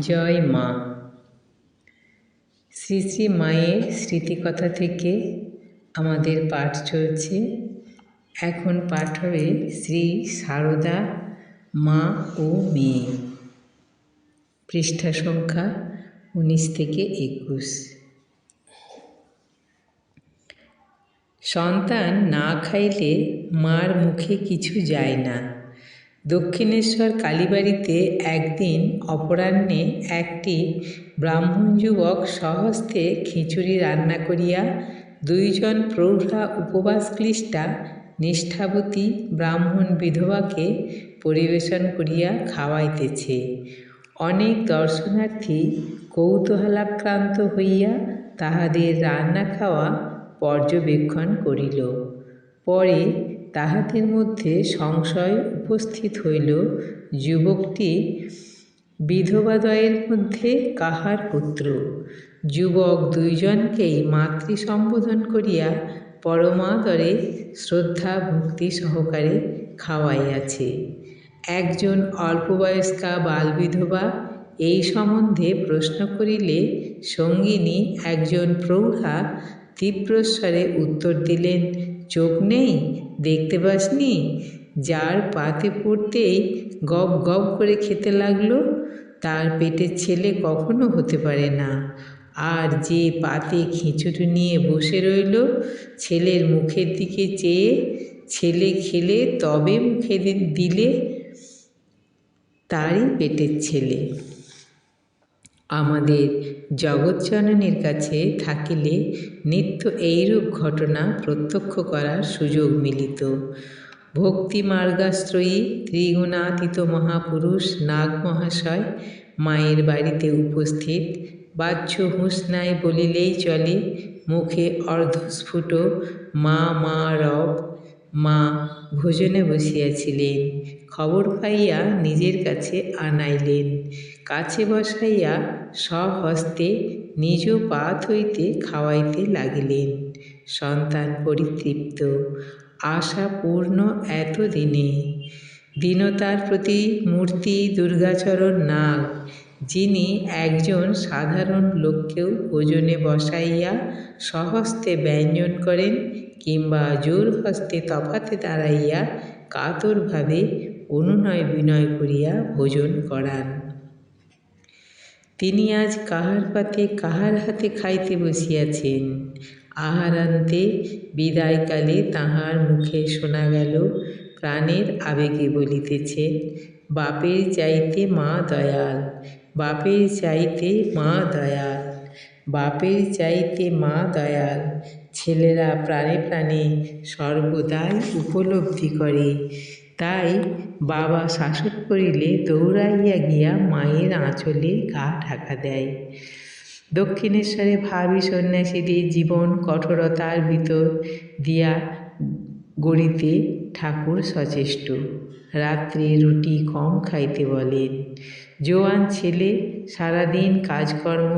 জয় মা। শ্রী শ্রী মায়ের স্মৃতিকথা থেকে আমাদের পাঠ চলছে। এখন পাঠ হবে শ্রী সারদা, মা ও মেয়ে। পৃষ্ঠা সংখ্যা উনিশ থেকে একুশ। সন্তান না খাইলে মার মুখে কিছু যায় না। দক্ষিণেশ্বর কালীবাড়িতে একদিন অপরাহ্নে একটি ব্রাহ্মণ যুবক স্বহস্তে খিচুড়ি রান্না করিয়া দুইজন প্রৌঢ়া উপবাস উপবাসক্লিষ্টা নিষ্ঠাবতী ব্রাহ্মণ বিধবাকে পরিবেশন করিয়া খাওয়াইতেছে। অনেক দর্শনার্থী কৌতূহলাক্রান্ত হইয়া তাহাদের রান্না খাওয়া পর্যবেক্ষণ করিল। পরে তাহাদের মধ্যে সংশয় উপস্থিত হইল, যুবকটি বিধবাদয়ের মধ্যে কাহার পুত্র? যুবক দুইজনকেই মাতৃ সম্বোধন করিয়া পরমাদরে শ্রদ্ধা ভক্তি সহকারে খাওয়াইয়াছে। একজন অল্পবয়স্কা বালবিধবা এই সম্বন্ধে প্রশ্ন করিলে সঙ্গিনী একজন প্রৌঢ়া তীব্রস্বরে উত্তর দিলেন চোখ নেই, দেখতে পাসনি? যার পাতে পড়তেই গপ গপ করে খেতে লাগল, তার পেটের ছেলে কখনো হতে পারে না। আর যে পাতে খিচুড়ি নিয়ে বসে রইল, ছেলের মুখের দিকে চেয়ে, ছেলে খেলে তবে মুখে দিলে তারই পেটের ছেলে। আমাদের জগৎজননীর কাছে থাকিলে নিত্য এইরূপ ঘটনা প্রত্যক্ষ করার সুযোগ মিলিত। ভক্তি মার্গাশ্রয়ী ত্রিগুণাতীত মহাপুরুষ নাগ মহাশয় মায়ের বাড়িতে উপস্থিত বাহ্য হুঁসনায় বলিলেই চলে, মুখে অর্ধস্ফুট মা মা রব মা ভোজনে বসিয়াছিলেন। খবর পাইয়া নিজের কাছে আনাইলেন। কাছে বসাইয়া স্বহস্তে নিজ পাত হইতে খাওয়াইতে লাগিলেন। সন্তান পরিতৃপ্ত। আশা পূর্ণ এতদিনে। দীনতার প্রতি মূর্তি দুর্গাচরণ নাগ, যিনি একজন সাধারণ লোককেও ভোজনে বসাইয়া স্বহস্তে ব্যঞ্জন করেন কিংবা জোর হস্তে তফাতে দাঁড়াইয়া কাতরভাবে অনুনয় বিনয় করিয়া ভোজন করান। তিনি আজ কাহার পাতে কাহার হাতে খাইতে বসিয়াছেন আহারান্তে বিদায়কালে তাহার মুখে শোনা গেল, প্রাণের আবেগে বলিতেছেন বাপের চাইতে মা দয়াল, বাপের চাইতে মা দয়াল, বাপের চাইতে মা দয়াল ছেলেরা প্রাণে প্রাণে সর্বদাই উপলব্ধি করে। তাই বাবা শাসন করিলে দৌড়াইয়া গিয়া মায়ের আঁচলে গা ঢাকা দেয়। দক্ষিণেশ্বরে ভাবি সন্ন্যাসীদের জীবন কঠোরতার ভিতর দিয়া গড়িতে ঠাকুর সচেষ্ট। রাত্রে রুটি কম খাইতে বলেন। জোয়ান ছেলে সারাদিন কাজকর্ম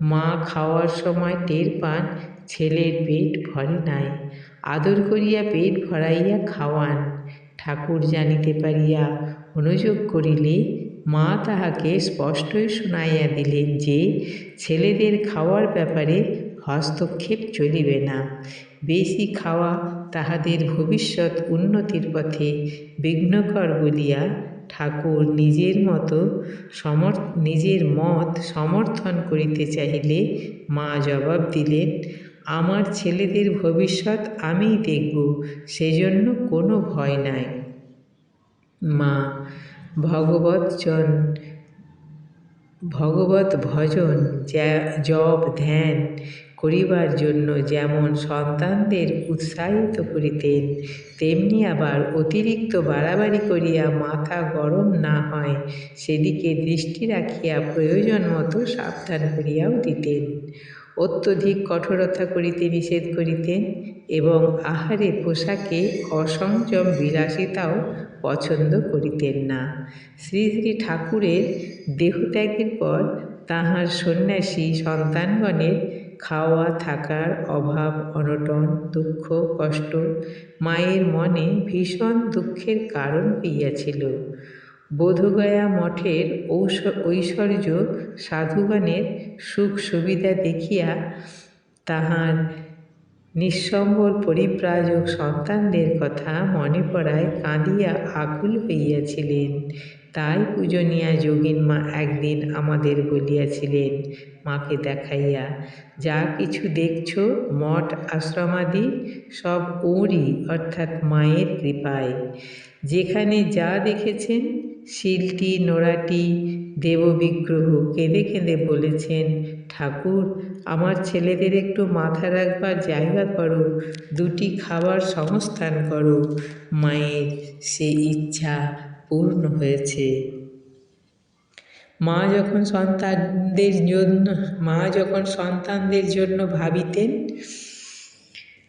মা খাওয়ার সময় টের পান ছেলের পেট ভরে নাই। আদর করিয়া পেট ভরাইয়া খাওয়ান। ঠাকুর জানিতে পারিয়া অনুযোগ করিলে মা তাহাকে স্পষ্টই শুনাইয়া দিলেন যে, ছেলেদের খাওয়ার ব্যাপারে হস্তক্ষেপ চলিবে না। বেশি খাওয়া তাহাদের ভবিষ্যৎ উন্নতির পথে বিঘ্নকর বলিয়া ঠাকুর নিজের মতো সমর, নিজের মত সমর্থন করিতে চাহিলে মা জবাব দিলেন, আমার ছেলেদের ভবিষ্যৎ আমিই দেখব, সেজন্য কোনো ভয় নাই। মা, ভগবৎজন ভগবত ভজন জপ, ধ্যান করিবার জন্য যেমন সন্তানদের উৎসাহিত করিতেন, তেমনি আবার অতিরিক্ত বাড়াবাড়ি করিয়া মাথা গরম না হয়, সেদিকে দৃষ্টি রাখিয়া প্রয়োজন মতো সাবধান করিয়াও দিতেন। অত্যধিক কঠোরতা করিতে নিষেধ করিতেন এবং আহারে পোশাকে অসংযম বিলাসিতাও পছন্দ করিতেন না। শ্রী শ্রী ঠাকুরের দেহত্যাগের পর তাহার সন্ন্যাসী সন্তানগণের খাওয়া, থাকার অভাব, অনটন, দুঃখ, কষ্ট মায়ের মনে ভীষণ দুঃখের কারণ হইয়াছিল। বোধগয়া মঠের ঐশ্বর্য সাধুগণের সুখ সুবিধা দেখিয়া তাহার নিঃসম্বর পরিব্রাজক সন্তানদের কথা মনে পড়ায় কাঁদিয়া আকুল হইয়াছিলেন। তাই পূজনীয়া যোগিন মা একদিন আমাদের বলিয়াছিলেন, মাকে দেখাইয়া, যা কিছু দেখছ, মঠ, আশ্রমাদি, সব ওরই, অর্থাৎ মায়ের কৃপায়। যেখানে যা দেখেছেন, শিলটি, নোড়াটি, দেববিগ্রহ কেঁদে কেঁদে বলেছেন, ঠাকুর, আমার ছেলেদের একটু মাথা রাখবার জায়গা করো, দুটি খাবার সংস্থান করো, মায়ের সে ইচ্ছা পূর্ণ হয়েছে। মা যখন সন্তানদের জন্য, মা যখন সন্তানদের জন্য ভাবিতেন,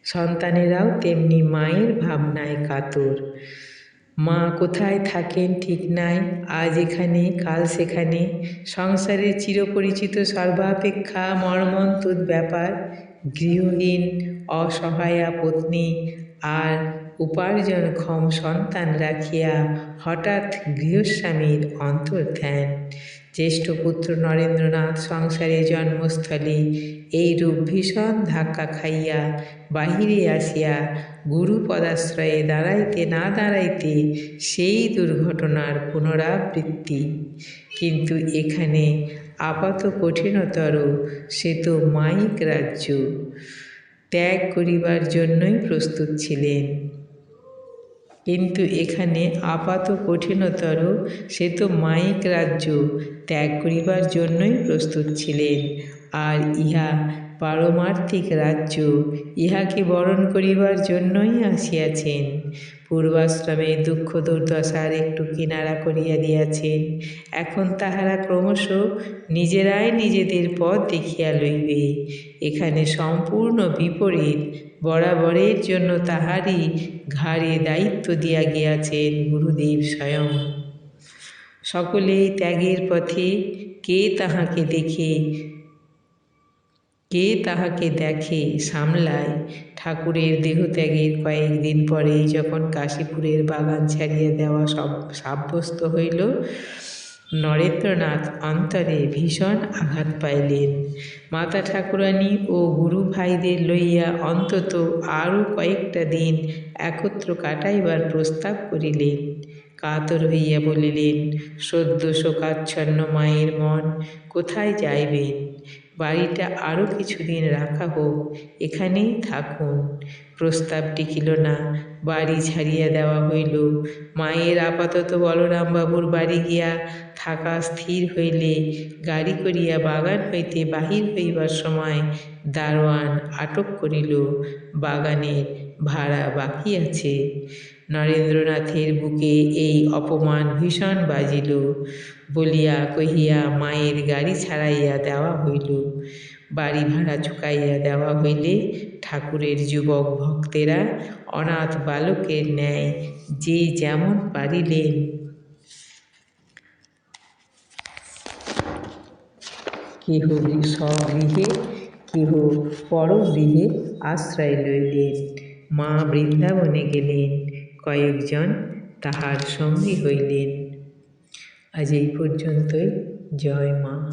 সন্তানেরাও তেমনি মায়ের ভাবনায় কাতর। মা কোথায় থাকেন ঠিক নাই, আজ এখানে, কাল সেখানে, সংসারের চিরপরিচিত সর্বাপেক্ষা মর্মন্তুদ ব্যাপার, গৃহহীন, অসহায়া পত্নী আর উপার্জনক্ষম সন্তান রাখিয়া হঠাৎ গৃহস্বামীর অন্তর্ধ্যান। জ্যেষ্ঠ পুত্র নরেন্দ্রনাথ সংসারে জন্মস্থলে এইরূপ ভীষণ ধাক্কা খাইয়া বাহিরে আসিয়া গুরু পদাশ্রয়ে দাঁড়াইতে না দাঁড়াইতে সেই দুর্ঘটনার পুনরাবৃত্তি। কিন্তু এখানে আপাত কঠিনতর সে তো মাইক রাজ্য। ত্যাগ করিবার জন্যই প্রস্তুত ছিলেন। কিন্তু এখানে আপাত কঠিনতর সে তো মাইক রাজ্য ত্যাগ করিবার জন্যই প্রস্তুত ছিলেন, আর ইহা পারমার্থিক রাজ্য, ইহাকে বরণ করিবার জন্যই আসিয়াছেন। পূর্বাশ্রমে দুঃখ দুর্দশার একটু কিনারা করিয়া দিয়াছেন। এখন তাহারা ক্রমশ নিজেরাই নিজেদের পথ দেখিয়া লইবে। এখানে সম্পূর্ণ বিপরীত, বরাবরের জন্য তাহারই ঘাড়ে দায়িত্ব দিয়া গিয়াছেন গুরুদেব স্বয়ং। সকলেই ত্যাগের পথে কে তাহাকে দেখে কে তাহাকে দেখে, সামলায়? ঠাকুরের দেহত্যাগের কয়েকদিন পরেই যখন কাশীপুরের বাগান ছাড়িয়া দেওয়া সব সাব্যস্ত হইল, নরেন্দ্রনাথ অন্তরে ভীষণ আঘাত পাইলেন। মাতা ঠাকুরানী ও গুরু ভাইদের লইয়া অন্তত আরও কয়েকটা দিন একত্র কাটাইবার প্রস্তাব করিলেন। কাতর হইয়া বলিলেন, সদ্য শোকাচ্ছন্ন মায়ের মন কোথায় যাইবেন? বাড়িটা আরও কিছুদিন রাখা হোক, এখানেই থাকুন। প্রস্তাব টিকিল না, বাড়ি ছাড়িয়া দেওয়া হইল। মায়ের আপাতত বলরামবাবুর বাড়ি গিয়া থাকা স্থির হইলে গাড়ি করিয়া বাগান হইতে বাহির হইবার সময় দারোয়ান আটক করিল। বাগানের ভাড়া বাকি আছে। নরেন্দ্রনাথের বুকে এই অপমান ভীষণ বাজিল। বলিয়া কহিয়া, মায়ের গাড়ি ছাড়াইয়া দেওয়া হইল। বাড়ি ভাড়া চুকাইয়া দেওয়া হইলে ঠাকুরের যুবক ভক্তেরা অনাথ বালকের ন্যায় যে যেমন পারিলেন। কেহ স্বগৃহে কেহ পরগৃহে আশ্রয় লইলেন। মা বৃন্দাবনে গেলেন। কয়েকজন তাহার সঙ্গী হইলেন। আজ এই পর্যন্তই। জয় মা।